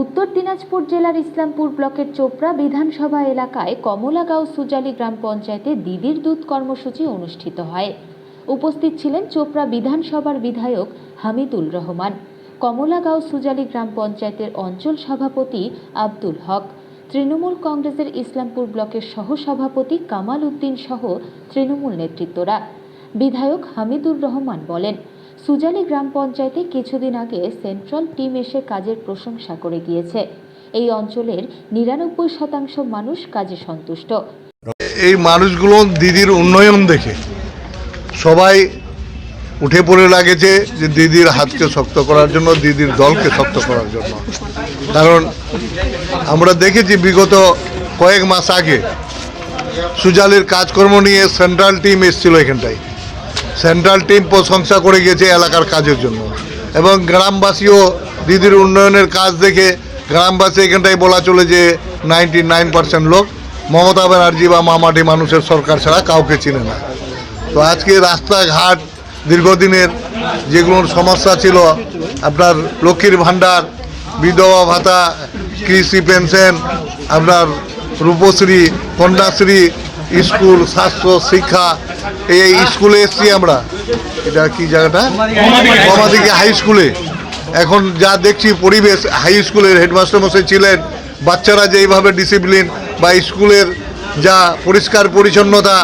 উত্তর দিনাজপুর জেলার ইসলামপুর ব্লকের চোপড়া বিধানসভা এলাকায় কমলাগাঁও সুজালি গ্রাম পঞ্চায়েতে দিদির দুধ কর্মসূচি অনুষ্ঠিত হয়। উপস্থিত ছিলেন চোপড়া বিধানসভার বিধায়ক হামিদুল রহমান, কমলাগাঁও সুজালি গ্রাম পঞ্চায়েতের অঞ্চল সভাপতি আব্দুল হক, তৃণমূল কংগ্রেসের ইসলামপুর ব্লকের সহসভাপতি কামাল উদ্দিন সহ তৃণমূল নেতৃত্বরা। বিধায়ক হামিদুর রহমান বলেন সুজালি গ্রাম পঞ্চায়েতে কিছুদিন আগে সেন্ট্রাল টিম এসে কাজের প্রশংসা করে গিয়েছে। এই অঞ্চলের নিরানব্বই শতাংশ মানুষ কাজে সন্তুষ্ট। এই মানুষগুলো দিদির উন্নয়ন দেখে সবাই উঠে পড়ে লাগেছে যে দিদির হাতকে শক্ত করার জন্য, দিদির দলকে শক্ত করার জন্য। কারণ আমরা দেখেছি বিগত কয়েক মাস আগে সুজালির কাজকর্ম নিয়ে সেন্ট্রাল টিম এসেছিল এখানটায়। সেন্ট্রাল টিম প্রশংসা করে গেছে এলাকার কাজের জন্য। এবং গ্রামবাসীও দিদির উন্নয়নের কাজ দেখে গ্রামবাসী এখানটায় বলা চলে যে নাইনটি নাইন পার্সেন্ট লোক মমতা ব্যানার্জি বা মামাটি মানুষের সরকার ছাড়া কাউকে চিনে না। তো আজকে রাস্তাঘাট দীর্ঘদিনের যেগুলোর সমস্যা ছিল, আপনার লক্ষ্মীর ভাণ্ডার, বিধবা ভাতা, কৃষি পেনশন, আপনার রূপশ্রী, কন্যাশ্রী স্কুল, স্বাস্থ্য, শিক্ষা, এই স্কুলে এসছি আমরা। এটা কি জায়গাটা? কমাদিকে হাই স্কুলে। এখন যা দেখছি পরিবেশ, হাই স্কুলের হেডমাস্টার মশাই ছিলেন, বাচ্চারা যেইভাবে ডিসিপ্লিন বা স্কুলের যা পরিষ্কার পরিচ্ছন্নতা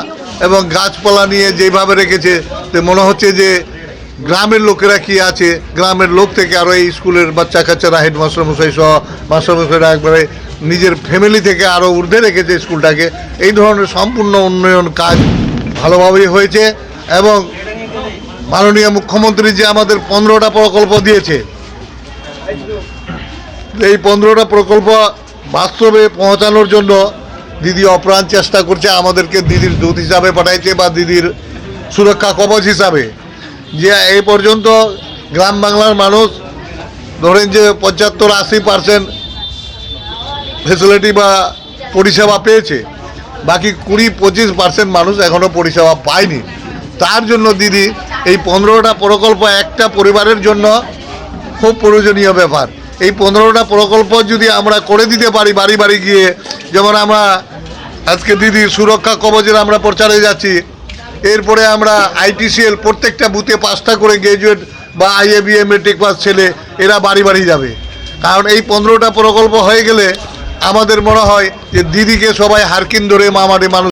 এবং গাছপালা নিয়ে যেভাবে রেখেছে, তো মনে হচ্ছে যে গ্রামের লোকেরা কি আছে? গ্রামের লোক থেকে আরও এই স্কুলের বাচ্চা কাচ্চারা হেডমাস্টার মশাই সহ মাস্টারমশাইরা একবারে নিজের ফ্যামিলি থেকে আরও ঊর্ধ্বে রেখেছে স্কুলটাকে। এই ধরনের সম্পূর্ণ উন্নয়ন কাজ ভালোভাবেই হয়েছে এবং মাননীয় মুখ্যমন্ত্রী যে আমাদের পনেরোটা প্রকল্প দিয়েছে, এই পনেরোটা প্রকল্প বাস্তবে পৌঁছানোর জন্য দিদি অপ্রাণ চেষ্টা করছে আমাদেরকে দিদির দূত হিসাবে পাঠাইছে বা দিদির সুরক্ষা কবচ হিসাবে। যে এই পর্যন্ত গ্রাম বাংলার মানুষ ধরেন যে পঁচাত্তর আশি পার্সেন্ট ফেসিলিটি বা পরিষেবা পেয়েছে। বাকি কুড়ি, পঁচিশ পার্সেন্ট মানুষ এখনও পরিষেবা পায়নি। তার জন্য দিদি, এই পনেরোটা প্রকল্প একটা পরিবারের জন্য খুব প্রয়োজনীয় ব্যাপার। এই পনেরোটা প্রকল্প যদি আমরা করে দিতে পারি বাড়ি বাড়ি গিয়ে, যেমন আমরা আজকে দিদির সুরক্ষা কবচের আমরা প্রচারে যাচ্ছি, এরপরে আমরা আইটিসিএল প্রত্যেকটা বুথে পাঁচটা করে গ্র্যাজুয়েট বা আইএবিএ মেট্রিক পাস ছেলে, এরা বাড়ি বাড়ি যাবে। কারণ এই পনেরোটা প্রকল্প হয়ে গেলে আমাদের মনে হয় যে দিদিকে সবাই হারকিন ধরে মামারে মানুষ